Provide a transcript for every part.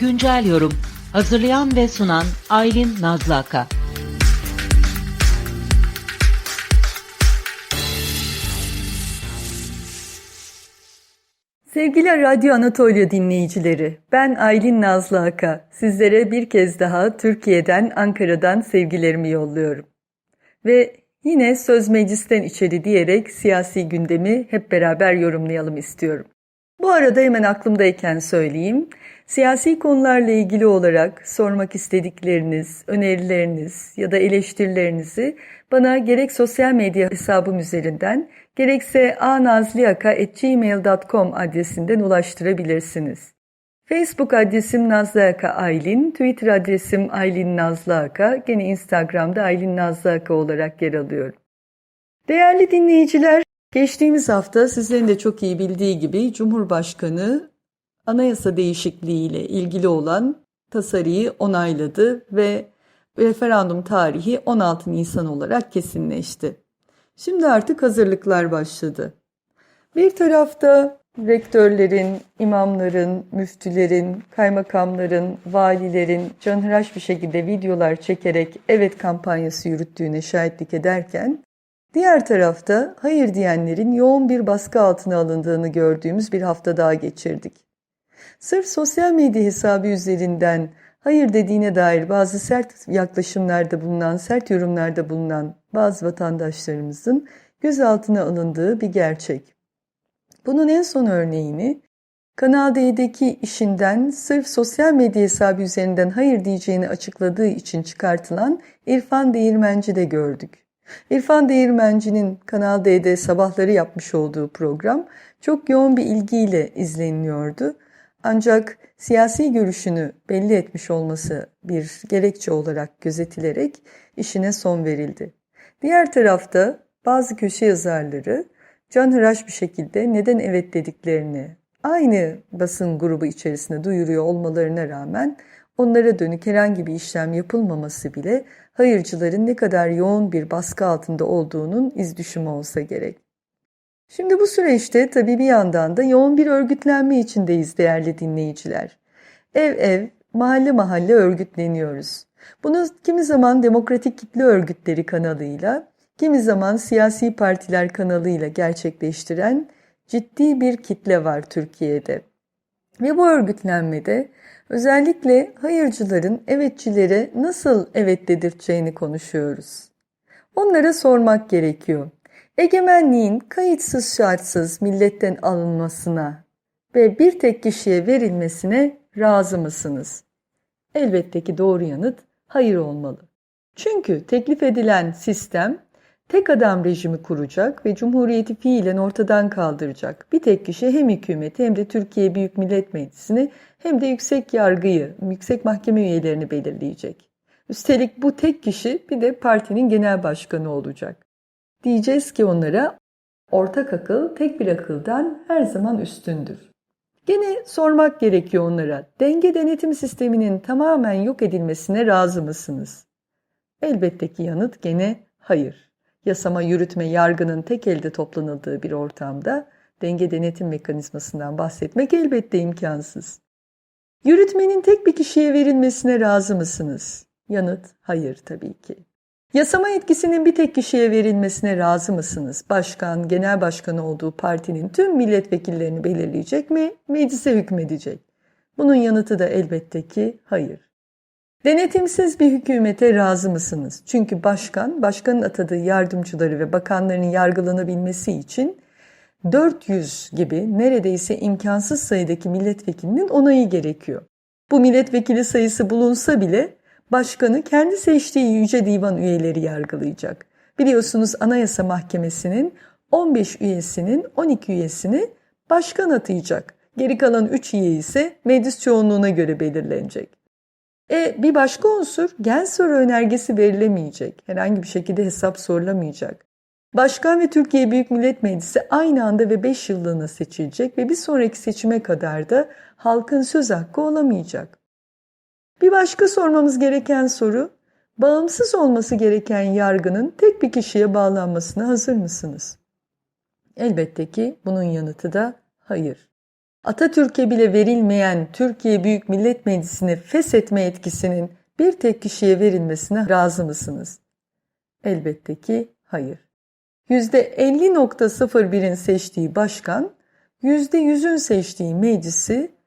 Güncel yorum. Hazırlayan ve sunan Aylin Nazlaka. Sevgili Radyo Anatolia dinleyicileri, ben Aylin Nazlı Aka. Sizlere bir kez daha Türkiye'den, Ankara'dan sevgilerimi yolluyorum. Ve yine söz meclisten içeri diyerek siyasi gündemi hep beraber yorumlayalım istiyorum. Bu arada hemen aklımdayken söyleyeyim. Siyasi konularla ilgili olarak sormak istedikleriniz, önerileriniz ya da eleştirilerinizi bana gerek sosyal medya hesabım üzerinden gerekse anazliyaka.gmail.com adresinden ulaştırabilirsiniz. Facebook adresim Nazlı Aka Aylin, Twitter adresim Aylin Nazlı Aka, gene Instagram'da Aylin Nazlı Aka olarak yer alıyorum. Değerli dinleyiciler, geçtiğimiz hafta sizlerin de çok iyi bildiği gibi Cumhurbaşkanı anayasa değişikliği ile ilgili olan tasarıyı onayladı ve referandum tarihi 16 Nisan olarak kesinleşti. Şimdi artık hazırlıklar başladı. Bir tarafta rektörlerin, imamların, müftülerin, kaymakamların, valilerin canhıraş bir şekilde videolar çekerek evet kampanyası yürüttüğüne şahitlik ederken, diğer tarafta hayır diyenlerin yoğun bir baskı altına alındığını gördüğümüz bir hafta daha geçirdik. Sırf sosyal medya hesabı üzerinden hayır dediğine dair bazı sert yaklaşımlarda bulunan, sert yorumlarda bulunan bazı vatandaşlarımızın gözaltına alındığı bir gerçek. Bunun en son örneğini Kanal D'deki işinden sırf sosyal medya hesabı üzerinden hayır diyeceğini açıkladığı için çıkartılan İrfan Değirmenci'de gördük. İrfan Değirmenci'nin Kanal D'de sabahları yapmış olduğu program çok yoğun bir ilgiyle izleniliyordu. Ancak siyasi görüşünü belli etmiş olması bir gerekçe olarak gözetilerek işine son verildi. Diğer tarafta bazı köşe yazarları canhıraş bir şekilde neden evet dediklerini aynı basın grubu içerisinde duyuruyor olmalarına rağmen onlara dönük herhangi bir işlem yapılmaması bile hayırcıların ne kadar yoğun bir baskı altında olduğunun iz düşümü olsa gerek. Şimdi bu süreçte tabii bir yandan da yoğun bir örgütlenme içindeyiz değerli dinleyiciler. Ev ev, mahalle mahalle örgütleniyoruz. Bunu kimi zaman demokratik kitle örgütleri kanalıyla, kimi zaman siyasi partiler kanalıyla gerçekleştiren ciddi bir kitle var Türkiye'de. Ve bu örgütlenmede özellikle hayırcıların evetçilere nasıl evet dedirteceğini konuşuyoruz. Onlara sormak gerekiyor. Egemenliğin kayıtsız şartsız milletten alınmasına ve bir tek kişiye verilmesine razı mısınız? Elbette ki doğru yanıt hayır olmalı. Çünkü teklif edilen sistem tek adam rejimi kuracak ve cumhuriyeti fiilen ortadan kaldıracak. Bir tek kişi hem hükümeti hem de Türkiye Büyük Millet Meclisi'ni hem de yüksek yargıyı, yüksek mahkeme üyelerini belirleyecek. Üstelik bu tek kişi bir de partinin genel başkanı olacak. Diyeceğiz ki onlara ortak akıl tek bir akıldan her zaman üstündür. Gene sormak gerekiyor onlara. Denge denetim sisteminin tamamen yok edilmesine razı mısınız? Elbette ki yanıt gene hayır. Yasama, yürütme, yargının tek elde toplanıldığı bir ortamda denge denetim mekanizmasından bahsetmek elbette imkansız. Yürütmenin tek bir kişiye verilmesine razı mısınız? Yanıt hayır tabii ki. Yasama etkisinin bir tek kişiye verilmesine razı mısınız? Başkan, genel başkanı olduğu partinin tüm milletvekillerini belirleyecek mi, meclise hükmedecek? Bunun yanıtı da elbette ki hayır. Denetimsiz bir hükümete razı mısınız? Çünkü başkan, başkanın atadığı yardımcıları ve bakanların yargılanabilmesi için 400 gibi neredeyse imkansız sayıdaki milletvekilinin onayı gerekiyor. Bu milletvekili sayısı bulunsa bile başkanı kendi seçtiği Yüce Divan üyeleri yargılayacak. Biliyorsunuz Anayasa Mahkemesi'nin 15 üyesinin 12 üyesini başkan atayacak. Geri kalan 3 üye ise meclis çoğunluğuna göre belirlenecek. E bir başka unsur gen soru önergesi verilemeyecek. Herhangi bir şekilde hesap sorulamayacak. Başkan ve Türkiye Büyük Millet Meclisi aynı anda ve 5 yıllığına seçilecek ve bir sonraki seçime kadar da halkın söz hakkı olamayacak. Bir başka sormamız gereken soru, bağımsız olması gereken yargının tek bir kişiye bağlanmasına hazır mısınız? Elbette ki bunun yanıtı da hayır. Atatürk'e bile verilmeyen Türkiye Büyük Millet Meclisi'ni feshetme etkisinin bir tek kişiye verilmesine razı mısınız? Elbette ki hayır. %50.01'in seçtiği başkan, %100'ün seçtiği meclisi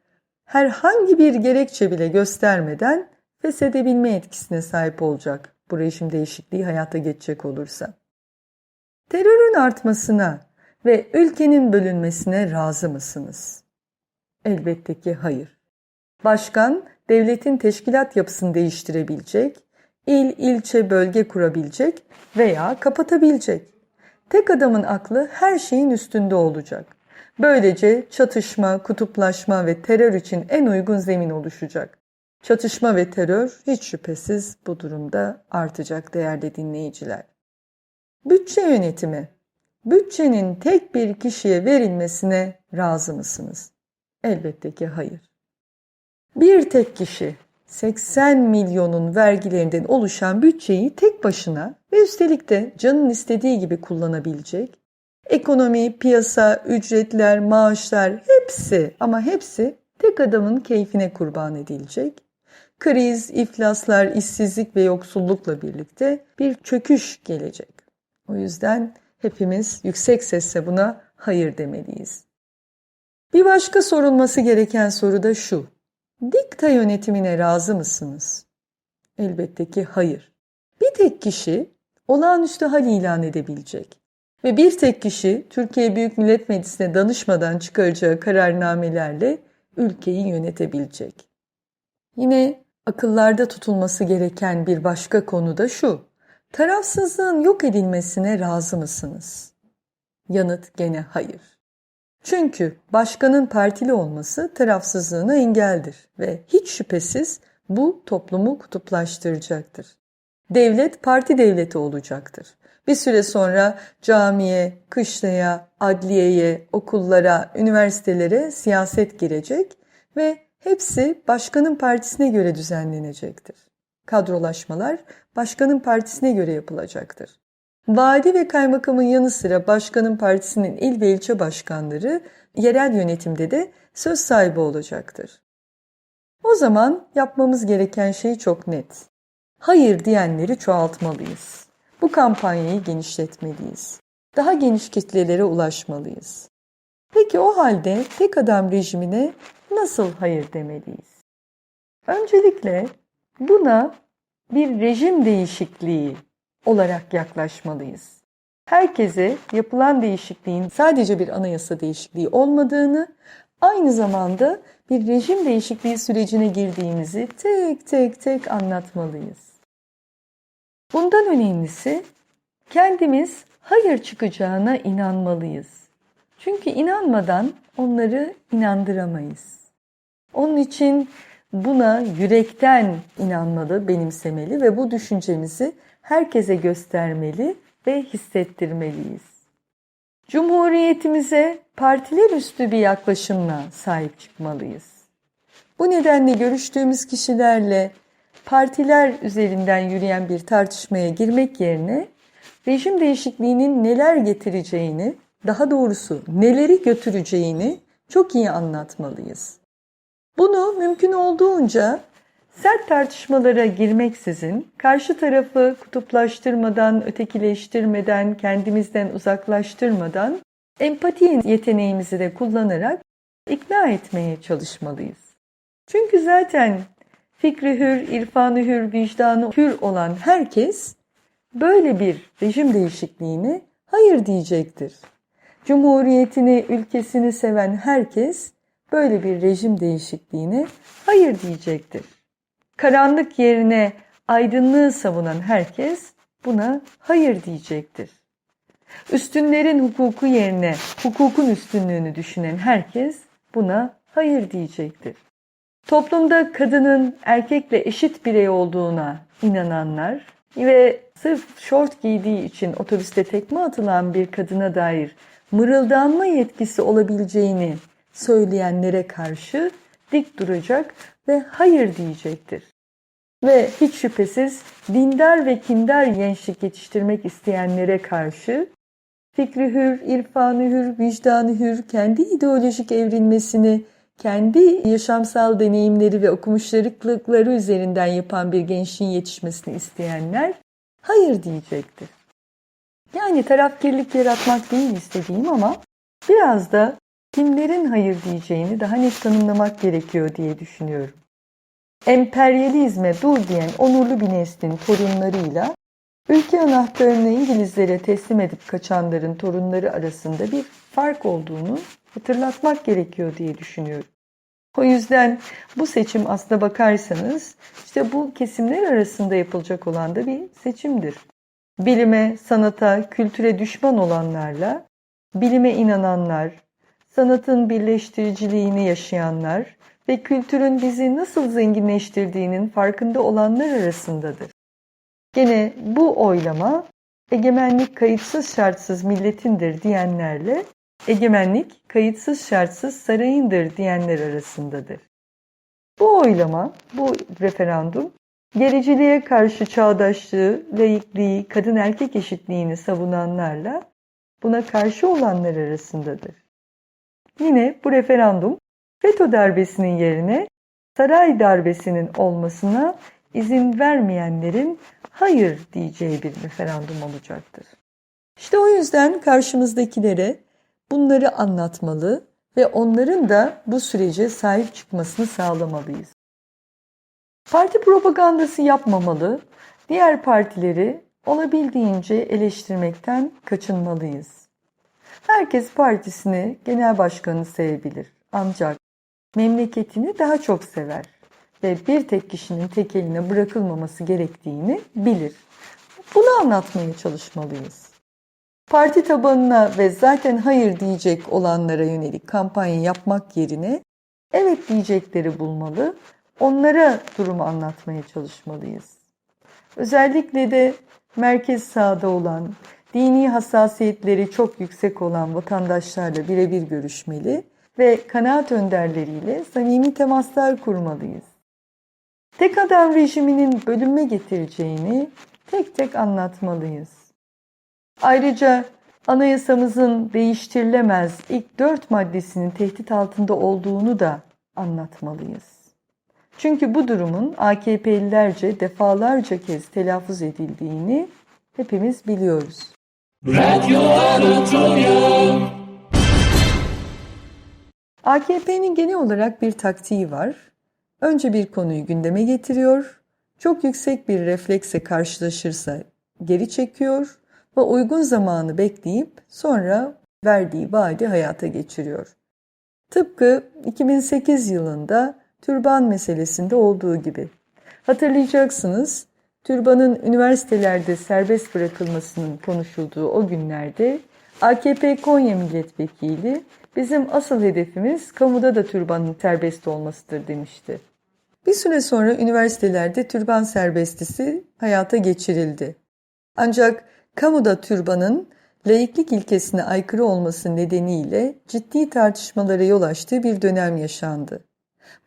herhangi bir gerekçe bile göstermeden feshedebilme etkisine sahip olacak bu rejim değişikliği hayata geçecek olursa. Terörün artmasına ve ülkenin bölünmesine razı mısınız? Elbette ki hayır. Başkan devletin teşkilat yapısını değiştirebilecek, il, ilçe, bölge kurabilecek veya kapatabilecek. Tek adamın aklı her şeyin üstünde olacak. Böylece çatışma, kutuplaşma ve terör için en uygun zemin oluşacak. Çatışma ve terör hiç şüphesiz bu durumda artacak değerli dinleyiciler. Bütçe yönetimi. Bütçenin tek bir kişiye verilmesine razı mısınız? Elbette ki hayır. Bir tek kişi 80 milyonun vergilerinden oluşan bütçeyi tek başına ve üstelik de canın istediği gibi kullanabilecek. Ekonomi, piyasa, ücretler, maaşlar hepsi ama hepsi tek adamın keyfine kurban edilecek. Kriz, iflaslar, işsizlik ve yoksullukla birlikte bir çöküş gelecek. O yüzden hepimiz yüksek sesle buna hayır demeliyiz. Bir başka sorulması gereken soru da şu. Dikta yönetimine razı mısınız? Elbette ki hayır. Bir tek kişi olağanüstü hal ilan edebilecek ve bir tek kişi Türkiye Büyük Millet Meclisi'ne danışmadan çıkaracağı kararnamelerle ülkeyi yönetebilecek. Yine akıllarda tutulması gereken bir başka konu da şu. Tarafsızlığın yok edilmesine razı mısınız? Yanıt gene hayır. Çünkü başkanın partili olması tarafsızlığına engeldir ve hiç şüphesiz bu toplumu kutuplaştıracaktır. Devlet parti devleti olacaktır. Bir süre sonra camiye, kışlaya, adliyeye, okullara, üniversitelere siyaset girecek ve hepsi başkanın partisine göre düzenlenecektir. Kadrolaşmalar başkanın partisine göre yapılacaktır. Vali ve kaymakamın yanı sıra başkanın partisinin il ve ilçe başkanları yerel yönetimde de söz sahibi olacaktır. O zaman yapmamız gereken şey çok net. Hayır diyenleri çoğaltmalıyız. Bu kampanyayı genişletmeliyiz. Daha geniş kitlelere ulaşmalıyız. Peki o halde tek adam rejimine nasıl hayır demeliyiz? Öncelikle buna bir rejim değişikliği olarak yaklaşmalıyız. Herkese yapılan değişikliğin sadece bir anayasa değişikliği olmadığını, aynı zamanda bir rejim değişikliği sürecine girdiğimizi tek tek tek anlatmalıyız. Bundan önemlisi kendimiz hayır çıkacağına inanmalıyız. Çünkü inanmadan onları inandıramayız. Onun için buna yürekten inanmalı, benimsemeli ve bu düşüncemizi herkese göstermeli ve hissettirmeliyiz. Cumhuriyetimize partiler üstü bir yaklaşımla sahip çıkmalıyız. Bu nedenle görüştüğümüz kişilerle partiler üzerinden yürüyen bir tartışmaya girmek yerine rejim değişikliğinin neler getireceğini, daha doğrusu neleri götüreceğini çok iyi anlatmalıyız. Bunu mümkün olduğunca Sert tartışmalara girmeksizin, karşı tarafı kutuplaştırmadan, ötekileştirmeden, kendimizden uzaklaştırmadan, empati yeteneğimizi de kullanarak ikna etmeye çalışmalıyız. Çünkü zaten fikri hür, irfanı hür, vicdanı hür olan herkes böyle bir rejim değişikliğine hayır diyecektir. Cumhuriyetini, ülkesini seven herkes böyle bir rejim değişikliğine hayır diyecektir. Karanlık yerine aydınlığı savunan herkes buna hayır diyecektir. Üstünlerin hukuku yerine hukukun üstünlüğünü düşünen herkes buna hayır diyecektir. Toplumda kadının erkekle eşit birey olduğuna inananlar ve sırf şort giydiği için otobüste tekme atılan bir kadına dair mırıldanma yetkisi olabileceğini söyleyenlere karşı dik duracak ve hayır diyecektir. Ve hiç şüphesiz dindar ve kindar gençlik yetiştirmek isteyenlere karşı fikri hür, irfanı hür, vicdanı hür, kendi ideolojik evrilmesini, kendi yaşamsal deneyimleri ve okumuşlarılıkları üzerinden yapan bir gençliğin yetişmesini isteyenler hayır diyecektir. Yani tarafkirlik yaratmak değil istediğim ama biraz da kimlerin hayır diyeceğini daha net tanımlamak gerekiyor diye düşünüyorum. Emperyalizme dur diyen onurlu bir neslin torunlarıyla ülke anahtarını İngilizlere teslim edip kaçanların torunları arasında bir fark olduğunu hatırlatmak gerekiyor diye düşünüyorum. O yüzden bu seçim aslına bakarsanız işte bu kesimler arasında yapılacak olan da bir seçimdir. Bilime, sanata, kültüre düşman olanlarla, bilime inananlar, sanatın birleştiriciliğini yaşayanlar ve kültürün bizi nasıl zenginleştirdiğinin farkında olanlar arasındadır. Gene bu oylama egemenlik kayıtsız şartsız milletindir diyenlerle egemenlik kayıtsız şartsız sarayındır diyenler arasındadır. Bu oylama, bu referandum gericiliğe karşı çağdaşlığı, laikliği, kadın erkek eşitliğini savunanlarla buna karşı olanlar arasındadır. Yine bu referandum FETÖ darbesinin yerine saray darbesinin olmasına izin vermeyenlerin hayır diyeceği bir referandum olacaktır. İşte o yüzden karşımızdakilere bunları anlatmalı ve onların da bu sürece sahip çıkmasını sağlamalıyız. Parti propagandası yapmamalı, diğer partileri olabildiğince eleştirmekten kaçınmalıyız. Herkes partisini, genel başkanını sevebilir. Ancak memleketini daha çok sever ve bir tek kişinin tek eline bırakılmaması gerektiğini bilir. Bunu anlatmaya çalışmalıyız. Parti tabanına ve zaten hayır diyecek olanlara yönelik kampanya yapmak yerine evet diyecekleri bulmalı, onlara durumu anlatmaya çalışmalıyız. Özellikle de merkez sağda olan, dini hassasiyetleri çok yüksek olan vatandaşlarla birebir görüşmeli ve kanaat önderleriyle samimi temaslar kurmalıyız. Tek adam rejiminin bölünme getireceğini tek tek anlatmalıyız. Ayrıca anayasamızın değiştirilemez ilk dört maddesinin tehdit altında olduğunu da anlatmalıyız. Çünkü bu durumun AKP'lilerce defalarca kez telaffuz edildiğini hepimiz biliyoruz. Radyo. AKP'nin genel olarak bir taktiği var. Önce bir konuyu gündeme getiriyor, çok yüksek bir reflekse karşılaşırsa geri çekiyor ve uygun zamanı bekleyip sonra verdiği vaadi hayata geçiriyor. Tıpkı 2008 yılında türban meselesinde olduğu gibi. Hatırlayacaksınız, türbanın üniversitelerde serbest bırakılmasının konuşulduğu o günlerde AKP Konya Milletvekili bizim asıl hedefimiz kamuda da türbanın serbest olmasıdır demişti. Bir süre sonra üniversitelerde türban serbestisi hayata geçirildi. Ancak kamuda türbanın laiklik ilkesine aykırı olması nedeniyle ciddi tartışmalara yol açtığı bir dönem yaşandı.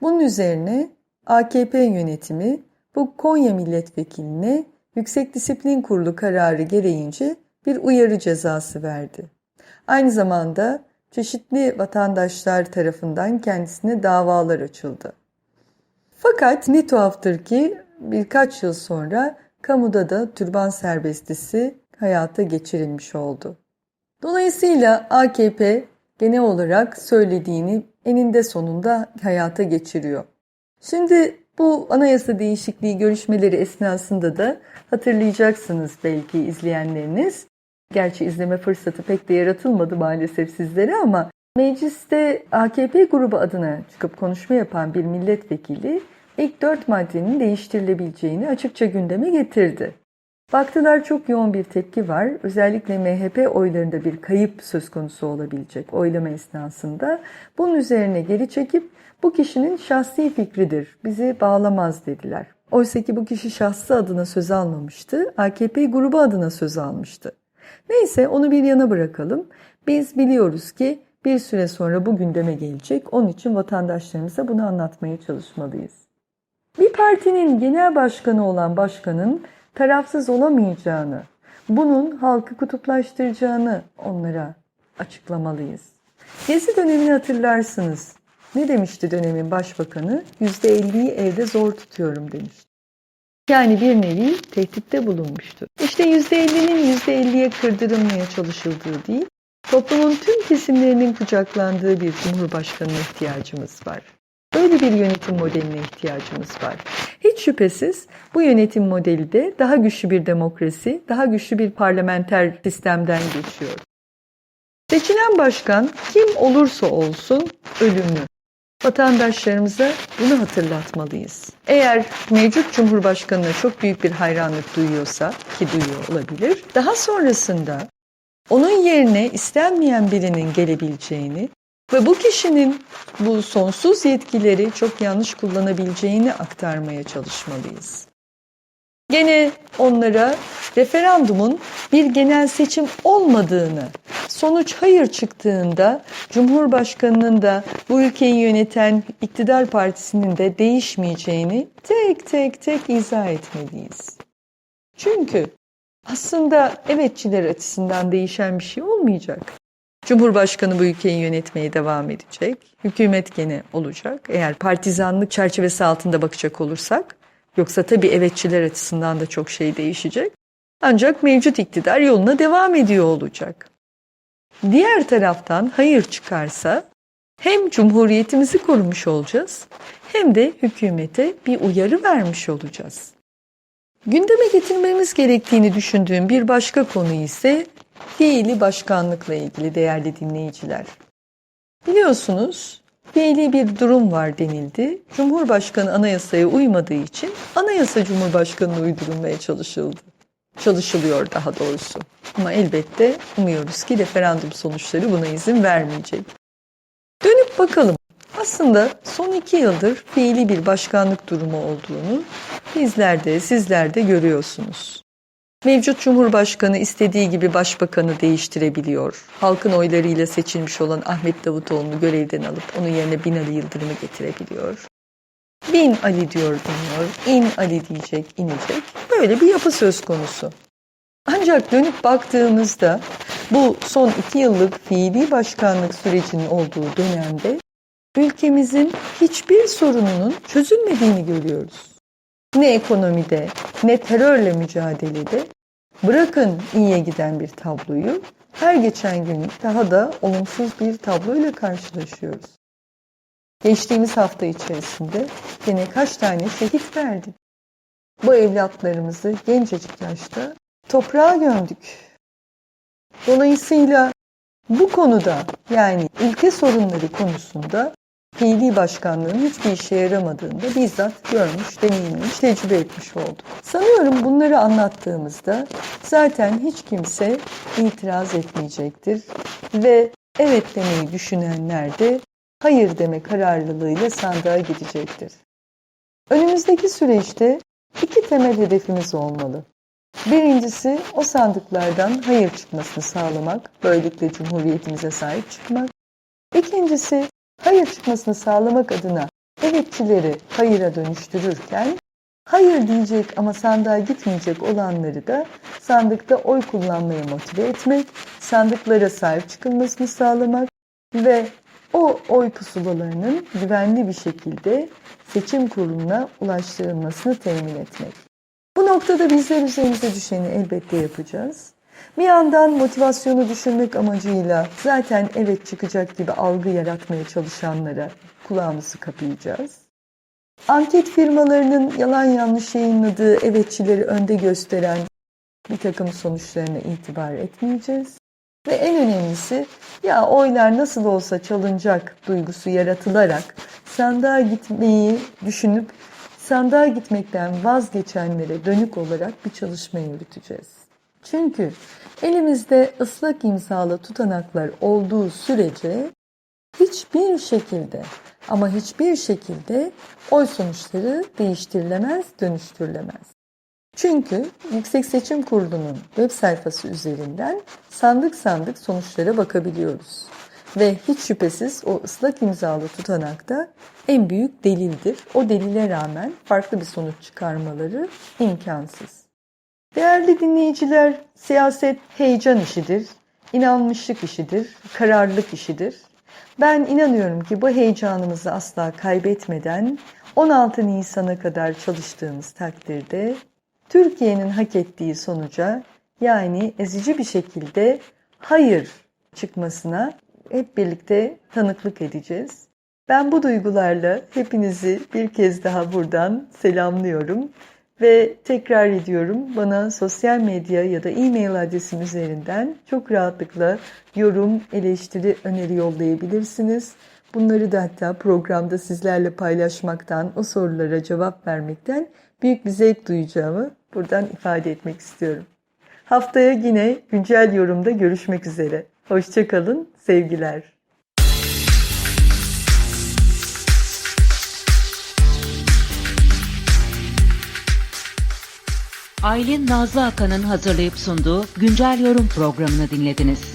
Bunun üzerine AKP yönetimi bu Konya milletvekiline Yüksek Disiplin Kurulu kararı gereğince bir uyarı cezası verdi. Aynı zamanda çeşitli vatandaşlar tarafından kendisine davalar açıldı. Fakat ne tuhaftır ki birkaç yıl sonra kamuda da türban serbestisi hayata geçirilmiş oldu. Dolayısıyla AKP genel olarak söylediğini eninde sonunda hayata geçiriyor. Şimdi bu anayasa değişikliği görüşmeleri esnasında da hatırlayacaksınız belki izleyenleriniz. Gerçi izleme fırsatı pek de yaratılmadı maalesef sizlere ama mecliste AKP grubu adına çıkıp konuşma yapan bir milletvekili ilk dört maddenin değiştirilebileceğini açıkça gündeme getirdi. Baktılar çok yoğun bir tepki var. Özellikle MHP oylarında bir kayıp söz konusu olabilecek oylama esnasında. Bunun üzerine geri çekip bu kişinin şahsi fikridir, bizi bağlamaz dediler. Oysa ki bu kişi şahsı adına söz almamıştı, AKP grubu adına söz almıştı. Neyse onu bir yana bırakalım. Biz biliyoruz ki bir süre sonra bu gündeme gelecek. Onun için vatandaşlarımıza bunu anlatmaya çalışmalıyız. Bir partinin genel başkanı olan başkanın tarafsız olamayacağını, bunun halkı kutuplaştıracağını onlara açıklamalıyız. Gezi dönemini hatırlarsınız. Ne demişti dönemin başbakanı? %50'yi evde zor tutuyorum demişti. Yani bir nevi tehditte bulunmuştu. İşte %50'nin %50'ye kırdırılmaya çalışıldığı değil, toplumun tüm kesimlerinin kucaklandığı bir cumhurbaşkanına ihtiyacımız var. Böyle bir yönetim modeline ihtiyacımız var. Hiç şüphesiz bu yönetim modeli de daha güçlü bir demokrasi, daha güçlü bir parlamenter sistemden geçiyor. Seçilen başkan kim olursa olsun ölümlü. Vatandaşlarımıza bunu hatırlatmalıyız. Eğer mevcut Cumhurbaşkanı'na çok büyük bir hayranlık duyuyorsa ki duyuyor olabilir, daha sonrasında onun yerine istenmeyen birinin gelebileceğini ve bu kişinin bu sonsuz yetkileri çok yanlış kullanabileceğini aktarmaya çalışmalıyız. Gene onlara referandumun bir genel seçim olmadığını, sonuç hayır çıktığında Cumhurbaşkanının da bu ülkeyi yöneten iktidar partisinin de değişmeyeceğini tek tek tek izah etmeliyiz. Çünkü aslında evetçiler açısından değişen bir şey olmayacak. Cumhurbaşkanı bu ülkeyi yönetmeye devam edecek. Hükümet gene olacak. Eğer partizanlık çerçevesi altında bakacak olursak. Yoksa tabii evetçiler açısından da çok şey değişecek. Ancak mevcut iktidar yoluna devam ediyor olacak. Diğer taraftan hayır çıkarsa hem cumhuriyetimizi korumuş olacağız hem de hükümete bir uyarı vermiş olacağız. Gündeme getirmemiz gerektiğini düşündüğüm bir başka konu ise fiili başkanlıkla ilgili değerli dinleyiciler. Biliyorsunuz fiili bir durum var denildi. Cumhurbaşkanı anayasaya uymadığı için anayasa Cumhurbaşkanı'na uydurulmaya çalışıldı. Çalışılıyor daha doğrusu. Ama elbette umuyoruz ki referandum sonuçları buna izin vermeyecek. Dönüp bakalım. Aslında son iki yıldır fiili bir başkanlık durumu olduğunu bizler de sizler de görüyorsunuz. Mevcut Cumhurbaşkanı istediği gibi başbakanı değiştirebiliyor. Halkın oylarıyla seçilmiş olan Ahmet Davutoğlu'nu görevden alıp onun yerine Binali Yıldırım'ı getirebiliyor. Bin Ali diyor deniyor, in Ali diyecek, inecek. Böyle bir yapı söz konusu. Ancak dönüp baktığımızda bu son iki yıllık fiili başkanlık sürecinin olduğu dönemde ülkemizin hiçbir sorununun çözülmediğini görüyoruz. Ne ekonomide ne terörle mücadelede bırakın iyiye giden bir tabloyu her geçen gün daha da olumsuz bir tabloyla karşılaşıyoruz. Geçtiğimiz hafta içerisinde yine kaç tane şehit verdik. Bu evlatlarımızı gencecik yaşta toprağa gömdük. Dolayısıyla bu konuda yani ülke sorunları konusunda fiili başkanlığın hiçbir işe yaramadığını da bizzat görmüş, deneyimlemiş, tecrübe etmiş olduk. Sanıyorum bunları anlattığımızda zaten hiç kimse itiraz etmeyecektir ve evet demeyi düşünenler de hayır deme kararlılığıyla sandığa gidecektir. Önümüzdeki süreçte iki temel hedefimiz olmalı. Birincisi o sandıklardan hayır çıkmasını sağlamak, böylelikle cumhuriyetimize sahip çıkmak. İkincisi hayır çıkmasını sağlamak adına evetçileri hayıra dönüştürürken hayır diyecek ama sandığa gitmeyecek olanları da sandıkta oy kullanmaya motive etmek, sandıklara sahip çıkılmasını sağlamak ve o oy pusulalarının güvenli bir şekilde seçim kuruluna ulaştırılmasını temin etmek. Bu noktada bizler üzerimize düşeni elbette yapacağız. Bir yandan motivasyonu düşürmek amacıyla zaten evet çıkacak gibi algı yaratmaya çalışanlara kulağımızı kapayacağız. Anket firmalarının yalan yanlış yayınladığı evetçileri önde gösteren bir takım sonuçlarına itibar etmeyeceğiz. Ve en önemlisi ya oylar nasıl olsa çalınacak duygusu yaratılarak sandığa gitmeyi düşünüp sandığa gitmekten vazgeçenlere dönük olarak bir çalışma yürüteceğiz. Çünkü elimizde ıslak imzalı tutanaklar olduğu sürece hiçbir şekilde ama hiçbir şekilde oy sonuçları değiştirilemez, dönüştürülemez. Çünkü Yüksek Seçim Kurulu'nun web sayfası üzerinden sandık sandık sonuçlara bakabiliyoruz. Ve hiç şüphesiz o ıslak imzalı tutanakta en büyük delildir. O delile rağmen farklı bir sonuç çıkarmaları imkansız. Değerli dinleyiciler, siyaset heyecan işidir, inanmışlık işidir, kararlılık işidir. Ben inanıyorum ki bu heyecanımızı asla kaybetmeden 16 Nisan'a kadar çalıştığımız takdirde Türkiye'nin hak ettiği sonuca yani ezici bir şekilde hayır çıkmasına hep birlikte tanıklık edeceğiz. Ben bu duygularla hepinizi bir kez daha buradan selamlıyorum ve tekrar ediyorum bana sosyal medya ya da e-mail adresim üzerinden çok rahatlıkla yorum, eleştiri, öneri yollayabilirsiniz. Bunları da hatta programda sizlerle paylaşmaktan, o sorulara cevap vermekten büyük bir zevk duyacağımı buradan ifade etmek istiyorum. Haftaya yine güncel yorumda görüşmek üzere. Hoşçakalın, sevgiler. Aylin Nazlı Akan'ın hazırlayıp sunduğu Güncel Yorum programını dinlediniz.